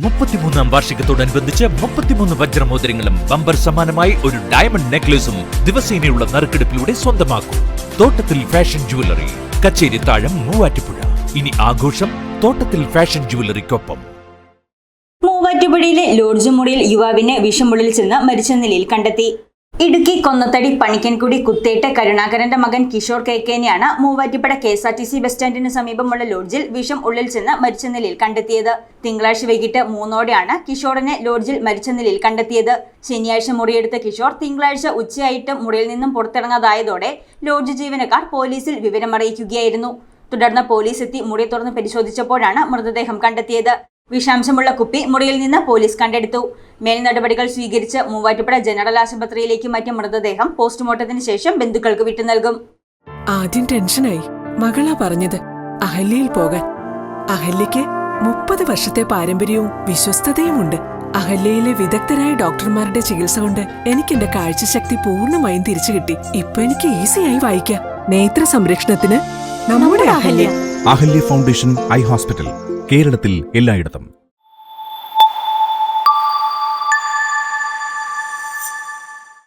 മുപ്പത്തിമൂന്നാം വാർഷികത്തോടനുബന്ധിച്ച് മുപ്പത്തിമൂന്ന് വജ്രമോതിരങ്ങളും ബമ്പർ സമാനമായി ഒരു ഡയമണ്ട് നെക്ലേസും ദിവസേനയുള്ള നറുക്കെടുപ്പിലൂടെ സ്വന്തമാക്കും. തോട്ടത്തിൽ ഫാഷൻ ജുവലറി കച്ചേരി താഴം മൂവാറ്റുപുഴ. ഇനി ആഘോഷം തോട്ടത്തിൽ ഫാഷൻ ജുവലറിക്കൊപ്പം മൂവാറ്റുപുഴയിലെ ലോഡ്ജ് മുറിയിൽ യുവാവിനെ വിഷമുള്ളിൽ ചെന്ന് മരിച്ച നിലയിൽ കണ്ടെത്തി. ഇടുക്കി കൊന്നത്തടി പണിക്കൻകുടി കുത്തേട്ട് കരുണാകരന്റെ മകൻ Kishore കേക്കേനെയാണ് Muvattupuzha K S R T C bus സ്റ്റാൻഡിന് സമീപമുള്ള ലോഡ്ജിൽ വിഷം ഉള്ളിൽ ചെന്ന് മരിച്ച നിലയിൽ കണ്ടെത്തിയത്. തിങ്കളാഴ്ച വൈകിട്ട് മൂന്നോടെയാണ് കിഷോറിനെ ലോഡ്ജിൽ മരിച്ച നിലയിൽ കണ്ടെത്തിയത്. ശനിയാഴ്ച മുറിയെടുത്ത കിഷോർ തിങ്കളാഴ്ച ഉച്ചയായിട്ട് മുറിയിൽ നിന്നും പുറത്തിറങ്ങാതായതോടെ ലോഡ്ജ് ജീവനക്കാർ പോലീസിൽ വിവരമറിയിക്കുകയായിരുന്നു. തുടർന്ന് പോലീസ് എത്തി മുറി തുറന്ന് പരിശോധിച്ചപ്പോഴാണ് മൃതദേഹം കണ്ടെത്തിയത്. വിഷാംശമുള്ള കുപ്പി മുറിയിൽ നിന്ന് പോലീസ് കണ്ടെടുത്തു. മേൽ നടപടികൾ സ്വീകരിച്ച് മൂവാറ്റുപുഴ ജനറൽ ആശുപത്രിയിലേക്ക് മാറ്റിയ മൃതദേഹം പോസ്റ്റ്മോർട്ടത്തിന് ശേഷം ബന്ധുക്കൾക്ക് വിട്ടു നൽകും. ആദ്യം ടെൻഷനായി. മകളാ പറഞ്ഞത് അഹല്യയിൽ പോകാൻ. അഹല്യയ്ക്ക് മുപ്പത് വർഷത്തെ പാരമ്പര്യവും വിശ്വസ്തതയുമുണ്ട്. അഹല്യയിലെ വിദഗ്ധരായ ഡോക്ടർമാരുടെ ചികിത്സ കൊണ്ട് എനിക്ക് എന്റെ കാഴ്ചശക്തി പൂർണമായും തിരിച്ചു കിട്ടി. ഇപ്പൊ എനിക്ക് ഈസിയായി വായിക്കാം. നേത്ര സംരക്ഷണത്തിന് നമ്മുടെ Ahalya. Ahalya foundation eye hospital കേരളത്തിൽ എല്ലായിടത്തും.